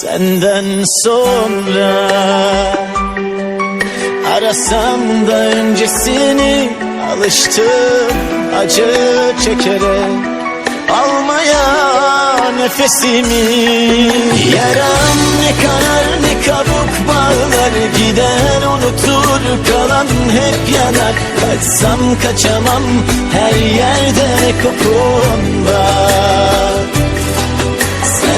Senden sonra Arasam da öncesini Alıştım acı çekerek. Almaya nefesimi. Yaram ne kanar ne kabuk bağlar Giden unutur kalan hep yanar. Kaçsam kaçamam her yerde kokun var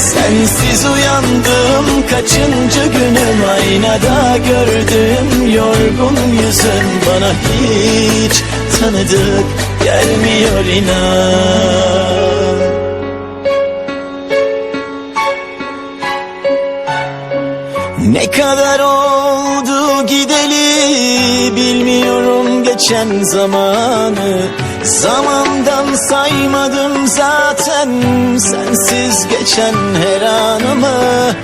Sensiz uyandım kaçıncı günüm? Aynada gördüğüm yorgun yüzün Bana hiç tanıdık gelmiyor inan. Ne kadar oldu gideli bilmiyorum geçen zamanı Zamandan saymadım zaten. Sensiz geçen her anımı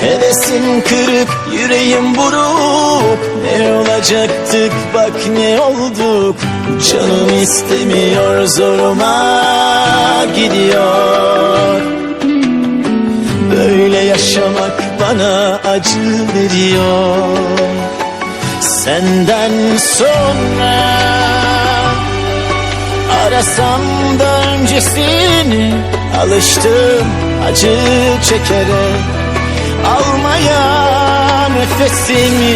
Hevesim kırık yüreğim buruk Ne olacaktık? Bak ne olduk. Canım istemiyor zoruma gidiyor. Böyle yaşamak bana acı veriyor Senden sonra Arasam da öncesini Alıştım acı çekerek Almaya nefesimi.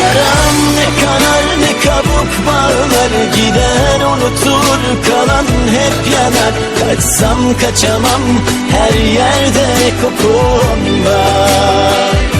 Yaram ne kanar ne kabuk bağlar Giden unutur kalan hep yanar. Kaçsam kaçamam her yerde kokun var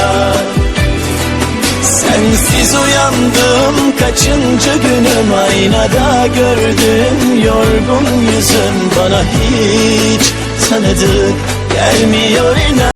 Sensiz uyandım kaçıncı günüm? Aynada gördüğüm yorgun yüzüm. Bana hiç tanıdık gelmiyor inan